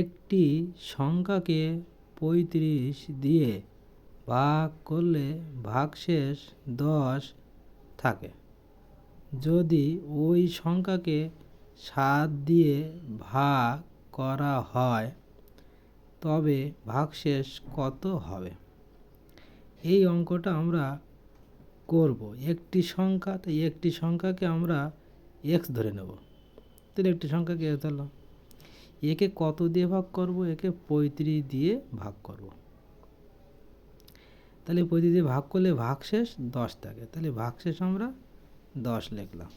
একটি সংখ্যাকে পঁয়ত্রিশ দিয়ে ভাগ করলে ভাগশেষ দশ থাকে। যদি ওই সংখ্যাকে সাত দিয়ে ভাগ করা হয়, তবে ভাগশেষ কত হবে? এই অঙ্কটা আমরা করব। একটি সংখ্যা, তাই একটি সংখ্যাকে আমরা এক্স ধরে নেব। তাহলে একটি সংখ্যাকে ধরলাম। একে কত দিয়ে ভাগ করব? একে পঁয়ত্রিশ দিয়ে ভাগ করব। তাহলে পঁয়ত্রিশ দিয়ে ভাগ করলে ভাগশেষ দশ থাকে। তাহলে ভাগশেষ আমরা দশ লিখলাম।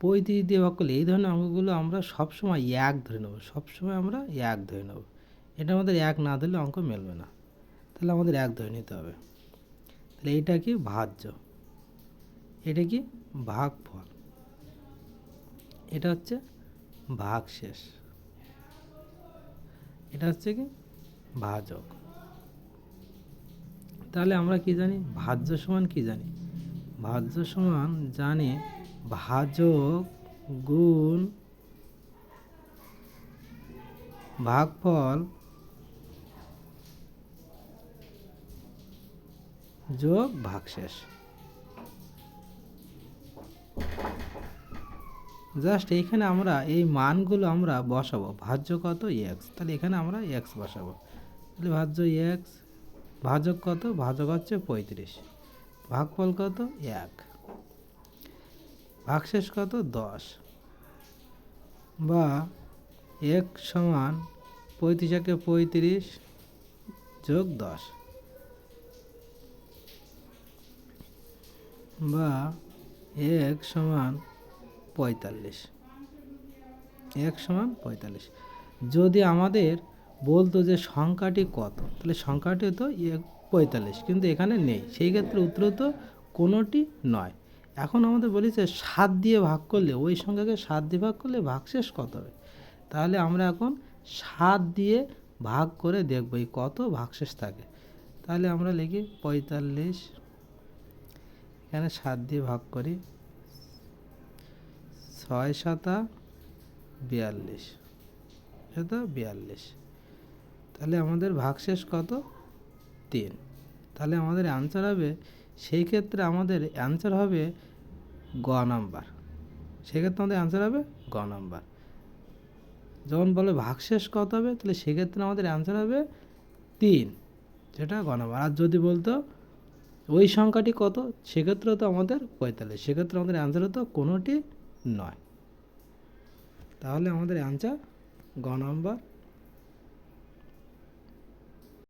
পঁয়ত্রিশ দিয়ে ভাগ করলে এই ধরনের অঙ্কগুলো আমরা সবসময় এক ধরে নেব। সবসময় আমরা এক ধরে নেব। এটা আমাদের এক না ধরলে অঙ্ক মেলবে না। তাহলে আমাদের এক ধরে নিতে হবে। তাহলে এইটা কি ভাজ্য? এটা কি ভাগফল? এটা হচ্ছে ভাগশেষ। এটা হচ্ছে কি? ভাজক। তাহলে আমরা কি জানি? ভাজ্য সমান কি জানি? ভাজ্য সমান জানি ভাজক গুণ ভাগফল যোগ ভাগশেষ। জাস্ট এইখানে আমরা এই মানগুলো আমরা বসাবো। ভাজ্য কত? এক্স তাহলে এখানে আমরা এক্স বসাবো। তাহলে ভাজ্য এক্স ভাজক কত? ভাজক হচ্ছে পঁয়ত্রিশ। ভাগফল কত? এক। ভাগশেষ কত? দশ। বা এক সমান পঁয়ত্রিশ একে পঁয়ত্রিশ যোগ দশ। বা এক সমান পঁয়তাল্লিশ। এক সমান পঁয়তাল্লিশ। যদি আমাদের বলতো যে সংখ্যাটি কত, তাহলে সংখ্যাটি তো এক পঁয়তাল্লিশ, কিন্তু এখানে নেই। সেই ক্ষেত্রে উত্তর তো কোনোটি নয়। এখন আমাদের বলেছে সাত দিয়ে ভাগ করলে, ওই সংখ্যাকে সাত দিয়ে ভাগ করলে ভাগশেষ কত হবে? তাহলে আমরা এখন সাত দিয়ে ভাগ করে দেখব এই কত ভাগশেষ থাকে। তাহলে আমরা লিখি পঁয়তাল্লিশ। এখানে সাত দিয়ে ভাগ করি। ছয় সাতা বিয়াল্লিশ। সাতা বিয়াল্লিশ। তাহলে আমাদের ভাগশেষ কত? তিন। তাহলে আমাদের অ্যান্সার হবে, সেই ক্ষেত্রে আমাদের অ্যান্সার হবে গ নাম্বার। সেক্ষেত্রে আমাদের অ্যান্সার হবে গ নাম্বার। যখন বলে ভাগশেষ কত হবে, তাহলে সেক্ষেত্রে আমাদের অ্যান্সার হবে তিন, যেটা গ নাম্বার। আর যদি বলতো ওই সংখ্যাটি কত সেক্ষেত্রে তো আমাদের পঁয়তাল্লিশ। সেক্ষেত্রে আমাদের অ্যান্সার হতো কোনোটি নয়। তাহলে আমাদের অ্যান্সার গ নম্বর